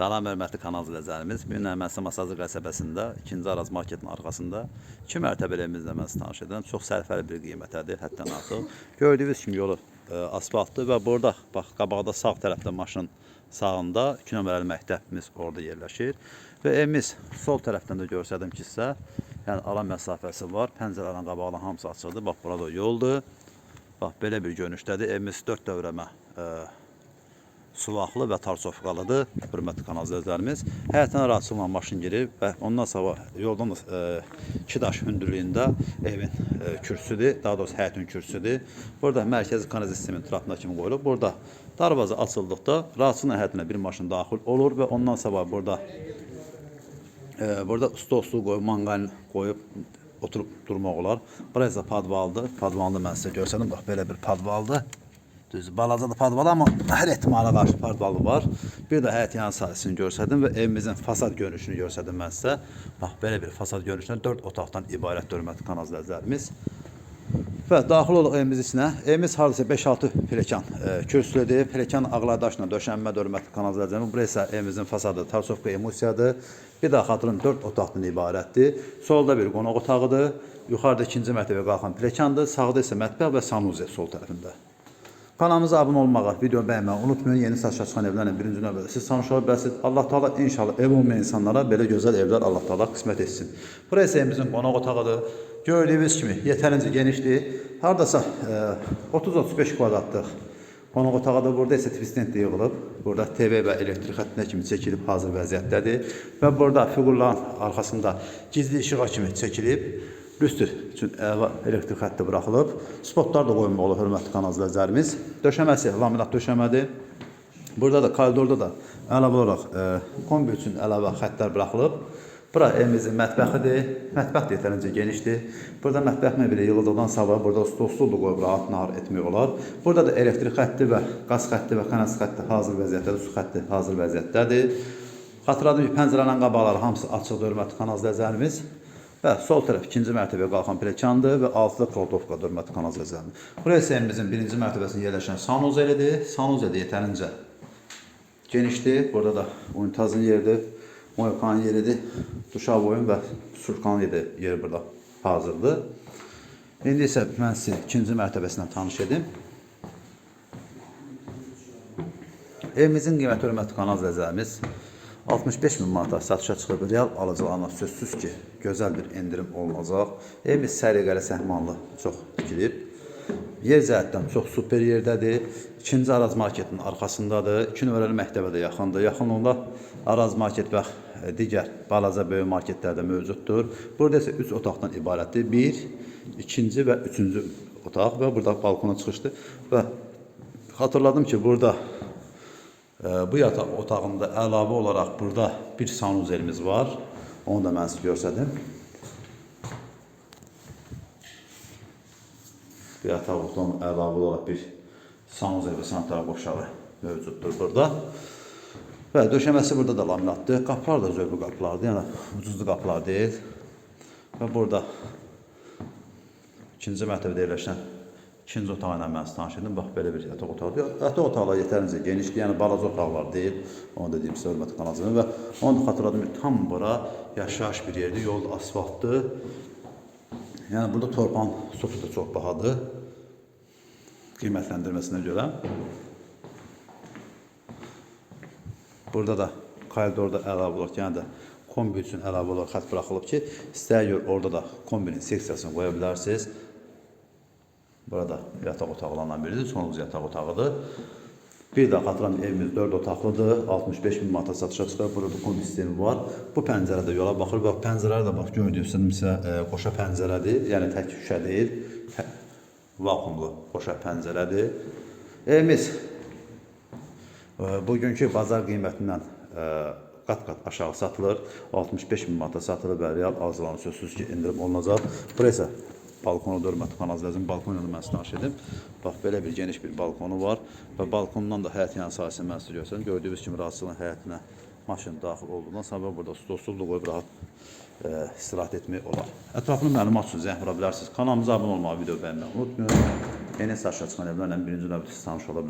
Salam hörmətli kanal izləyicilərimiz. Bu gün Ermənistan Masazlı qəsəbəsində 2-ci Araz marketin arxasında 2 mərtəbəli evimizlə mən sizi tanış edirəm. Çox sərfəli bir qiymətədir, həddən artıq. Gördüyünüz kimi yolu e, asfaltdır və burada bax qabaqda sağ tərəfdə maşın sağında 2 nömrəli məktəbimiz orada yerləşir. Və evimiz sol tərəfdən də göstərdim ki sizə, yəni ara məsafəsi var. Pəncərələrin qabağının hamısı açıqdır. Bax burada yoldur. Bax belə bir görünüşdədir. Evimiz 4 dövrəmə e, sulaqlı və tarsofqalıdır, hörmətli kanal izləyicilərimiz. Həyətdən rahatsızlıqla maşın girib və ondan sonra yoldan da e, iki daş hündürlüyündə evin e, kürsüdür, daha doğrusu həyətin kürsüdür. Burada mərkəzi kanalizasiya sistemin trapına kimi qoyulub. Burada darvaza açıldıqda rahatsızlıq həyətinə bir maşın daxil olur və ondan sonra burada e, burada stolsu qoyub, manqal qoyub oturub durmaq olar. Burası da padvaldır. Padvalını mən sizə göstərdim. Bax belə bir padvaldır. Düz balaca da padval amma hər ehtimala qarşı padvalı var. Bir də həyət yan sahəsini göstərdim və evimizin fasad görünüşünü göstərdim mən sizə. Bax belə bir fasad görünüşündə 4 otaqdan ibarət hörmətli kanal izləyicilərimiz. Və daxil olduq evimiz içinə. Evimiz hardasa 5-6 pelekan e, kürsülüdür. Pelekan ağlardaşla döşənmə hörmətli kanal izləyicilərimiz. Burası isə evimizin fasadı Tarsovka Emosiyadır. Bir daha xatırın 4 otaqdan ibarətdir. Solda bir qonaq otağıdır. Yuxarıda ikinci mərtəbəyə qalxan pelekandır. Sağda isə mətbəx və sanuze sol tərəfində. Kanalımıza abunə olmağı, video bəyənməyi unutmayın. Yeni satışa çıxan evlərlə birinci növbədə siz tanış ola bilərsiniz. Allah Taala inşallah ev olmayan insanlara belə gözəl evlər Allah Taala qismət etsin. Burası evimizin qonaq otağıdır. Gördüyünüz kimi yetərincə genişdir. Hardasa e, 30-35 kvadratlıq qonaq otağıdır. Burada isə tvistent yığılıb. Burada TV və elektrik xəttinə kimi çəkilib hazır vəziyyətdədir. Və burada fiqurların arxasında gizli işığa kimi çəkilib. Lüstr üçün elektrik xətti buraxılıb. Spotlar da qoyulmaq olur hörmətli kanal izləyicilərimiz. Döşəməsi laminat döşəmədir. Burada da koridorda da əlavə olaraq e, kombi üçün əlavə xəttlər buraxılıb. Bura evimizin mətbəxidir. Mətbəx də yetərincə genişdir. Burada mətbəx mebeli yığıldıqdan sonra burada stol stol da qoyub rahat nahar etmək olar. Burada da elektrik xətti və qaz xətti və kanal xətti hazır vəziyyətdədir, su xətti hazır vəziyyətdədir. Xatırladım ki, pəncərələrin qabaqları hamısı açıqdır hörmətli kanal izləyicilərimiz. Və sol tərəf ikinci mərtəbəyə qalxan pilləkəndir və altıda kaldovka hörmətli kanal izləyicilərimiz. Burası evimizin birinci mərtəbəsində yerləşən sanuzeldir. Sanuzel də yetərincə genişdir. Burada da unitazın yeridir, moykanın yeridir, duşavoyun və surkanın yeri, yeri burada hazırdır. İndi isə mən sizi ikinci mərtəbəsindən tanış edim. Evimizin qiyməti hörmətli kanal izləyicilərimiz 65 min manata satışa çıxıb. Real alıcılarına sözsüz ki, gözəl bir endirim olunacaq. Evimiz səliqəli səhmanlı çox tikilib. Yer cəhətdən çox super yerdədir. İkinci Araz marketin arxasındadır. İki nömrəli məktəbə də yaxındır. Yaxınlığında Araz market və digər balaca böyük marketlər də mövcuddur. Burada isə 3 otaqdan ibarətdir. 1, ikinci və üçüncü otaq və burada balkona çıxışdır. Və xatırladım ki, burada bu yataq otağında əlavə olaraq burada bir sanuzelimiz var. Onu da mən sizə göstərdim. Bir yataq otağının əlavə olaraq bir sanuzel və sanitar qoşağı mövcuddur burada. Və döşəməsi burada da laminatdır. Qapılar da zövqlü qapılardır. Yəni ucuzlu qapılar deyil. Və burada ikinci mərtəbədə yerləşən ikinci otağı ilə mən edim. Bax belə bir yataq otağıdır. Yataq otaqlar yetərincə genişdir. Yəni balaca otaqlar deyil. Onu da deyim sizə hörmətli kanalcının və onu da xatırladım ki, tam bura yaşayış bir yerdir. Yol asfaltdır. Yəni burada torpağın sotu da çox bahadır. Qiymətləndirməsinə görə. Burada da koridorda əlavə olaraq, yəni də kombi üçün əlavə olaraq xətt buraxılıb ki, istəyir orada da kombinin seksiyasını qoya bilərsiniz. Burada yataq otaqlarından biridir, sonuncu yataq otağıdır. Bir daha xatırlam evimiz 4 otaqlıdır, 65 min manata satışa çıxır. Burada kombi sistemi var. Bu pəncərə də yola baxır. Bax pəncərələr də bax gördüyünüzsə e, qoşa pəncərədir. Yəni tək şüşə deyil. Vakuumlu qoşa pəncərədir. Evimiz e, bugünkü bazar qiymətindən e, qat-qat aşağı satılır. 65 min manata satılır və real arzulanan sözsüz ki, endirim olunacaq. Burası isə balkonu hörmətli kanalcılarım balkonunu mən sizə tanış edim. Bax belə bir geniş bir balkonu var və balkondan da həyət yan sahəsini mən sizə göstərim. Gördüyünüz kimi rahatsızlığın həyətinə maşın daxil olduğundan sonra burada stolsuz da qoyub rahat e, istirahət etmək olar. Ətraflı məlumat üçün zəng vura bilərsiniz. Kanalımıza abunə olmağı, video bəyənməyi unutmayın. Yeni satışa çıxan evlərlə birinci növbədə tanış ola.